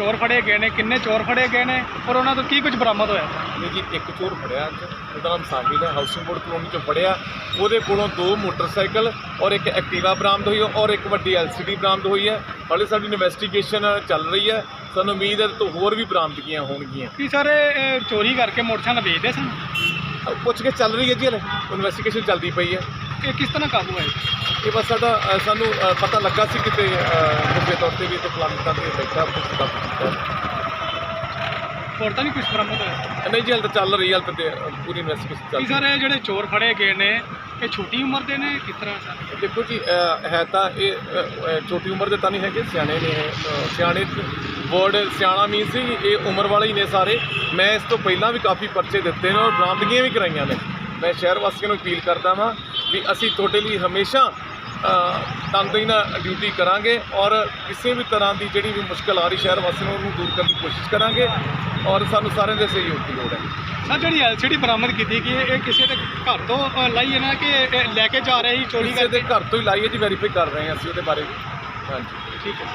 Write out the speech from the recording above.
ਚੋਰ ਫੜੇ ਗਏ ਨੇ ਕਿੰਨੇ ਚੋਰ ਫੜੇ ਗਏ ਨੇ ਔਰ ਉਹਨਾਂ ਤੋਂ ਕੀ ਕੁਝ ਬਰਾਮਦ ਹੋਇਆ? ਇਹ ਜੀ ਇੱਕ ਚੋਰ ਫੜਿਆ ਅੱਜ ਉਹਦਾ ਨਾਮ ਸਾਹਿਲ ਹੈ ਹਾਊਸਿੰਗ ਬੋਰਡ ਕਲੋਨੀ ਚੋਂ ਫੜਿਆ। ਉਹਦੇ ਕੋਲੋਂ ਦੋ ਮੋਟਰਸਾਈਕਲ ਔਰ ਇੱਕ ਐਕਟਿਵਾ ਬਰਾਮਦ ਹੋਈ ਹੈ ਔਰ ਇੱਕ ਵੱਡੀ ਐਲਸੀਡੀ ਬਰਾਮਦ ਹੋਈ ਹੈ। ਹਾਲੇ ਸਾਡੀ ਇਨਵੈਸਟੀਗੇਸ਼ਨ ਚੱਲ ਰਹੀ ਹੈ। ਸਾਨੂੰ ਉਮੀਦ ਹੈ ਕਿ ਹੋਰ ਵੀ ਬਰਾਮਦਗੀਆਂ ਹੋਣਗੀਆਂ। ਕੀ ਸਾਰੇ ਇਹ ਚੋਰੀ ਕਰਕੇ ਮੋਟਰਸਾਈਕਲ ਵੇਚਦੇ ਸਨ? ਪੁੱਛ ਕੇ ਚੱਲ ਰਹੀ ਹੈ ਜੀ ਹਲੇ। ਇਨਵੈਸਟੀਗੇਸ਼ਨ ਚੱਲਦੀ ਪਈ ਹੈ। ਇਹ ਕਿਸ ਤਰ੍ਹਾਂ ਕਾਬੂ ਆਏ? ਇਹ ਬਸ ਸਾਡਾ ਸਾਨੂੰ ਪਤਾ ਲੱਗਾ ਸੀ ਕਿਤੇ ਮੁੱਦੇ ਤੌਰ ਤੇ ਵੀ ਤੇ ਪਲਾਨਿੰਗਾਂ ਤੇ ਬੈਠਾ ਕੁਝ ਕੰਮ ਕੀਤਾ ਹੋਰ ਤਾਂ ਨਹੀਂ ਕੁਝ ਬਰਾਮਦ ਹੋਇਆ ਨਹੀਂ ਜੀ ਹਲੇ ਤਾਂ ਚੱਲ ਰਹੀ ਹੈ ਹਲੇ ਤਾਂ ਪੂਰੀ ਇਨਵੈਸਟੀਗੇਸ਼ਨ ਚੱਲ ਕੀ ਰਹੀ ਹੈ ਸਾਰੇ ਜਿਹੜੇ ਚੋਰ ਫੜੇ ਗਏ ਨੇ ਇਹ ਛੋਟੀ ਉਮਰ ਦੇ ਨੇ ਕਿਸ ਤਰ੍ਹਾਂ ਸਰ? ਦੇਖੋ ਜੀ ਅ, ਹੈ ਤਾਂ ਇਹ ਅ, ਅ, ਛੋਟੀ ਉਮਰ ਦੇ ਤਾਂ ਨਹੀਂ ਹੈਗੇ ਸਿਆਣੇ ਨੇ ਇਹ ਅ, ਸਿਆਣੇ ਵਰਡ ਸਿਆਣਾ ਮੀਨਸ ਇਹ ਉਮਰ ਵਾਲੇ ਹੀ ਨੇ ਸਾਰੇ। ਮੈਂ ਇਸ ਤੋਂ ਪਹਿਲਾਂ ਵੀ ਕਾਫੀ ਪਰਚੇ ਦਿੱਤੇ ਨੇ ਔਰ ਬਰਾਮਦਗੀਆਂ ਵੀ ਕਰਾਈਆਂ ਨੇ। ਮੈਂ ਸ਼ਹਿਰ ਵਾਸੀਆਂ ਨੂੰ ਅਪੀਲ ਕਰਦਾ ਵਾਂ ਵੀ ਅਸੀਂ ਤੁਹਾਡੇ ਲਈ ਹਮੇਸ਼ਾ ਤਨਦੇਹੀ ਨਾਲ ਡਿਊਟੀ ਕਰਾਂਗੇ ਔਰ ਕਿਸੇ ਵੀ ਤਰ੍ਹਾਂ ਦੀ ਜਿਹੜੀ ਵੀ ਮੁਸ਼ਕਲ ਆ ਰਹੀ ਸ਼ਹਿਰ ਵਾਸੀਆਂ ਨੂੰ ਉਹਨੂੰ ਦੂਰ ਕਰਨ ਦੀ ਕੋਸ਼ਿਸ਼ ਕਰਾਂਗੇ ਔਰ ਸਾਨੂੰ ਸਾਰਿਆਂ ਦੇ ਸਹਿਯੋਗ ਦੀ ਲੋੜ ਹੈ। ਸਰ ਜਿਹੜੀ ਐਲਸੀਡੀ ਬਰਾਮਦ ਕੀਤੀ ਹੈ, ਇਹ ਕਿਸੇ ਦੇ ਘਰ ਤੋਂ ਲਾਈ ਹੈ ਨਾ ਕਿ ਲੈ ਕੇ ਜਾ ਰਹੇ ਸੀ ਚੋਰੀ ਕਿਸੇ ਦੇ ਕਰਕੇ? ਘਰ ਤੋਂ ਹੀ ਲਾਈਏ ਜੀ ਵੈਰੀਫਾਈ ਕਰ ਰਹੇ ਹਾਂ ਅਸੀਂ ਉਹਦੇ ਬਾਰੇ ਹਾਂਜੀ। ਠੀਕ ਹੈ।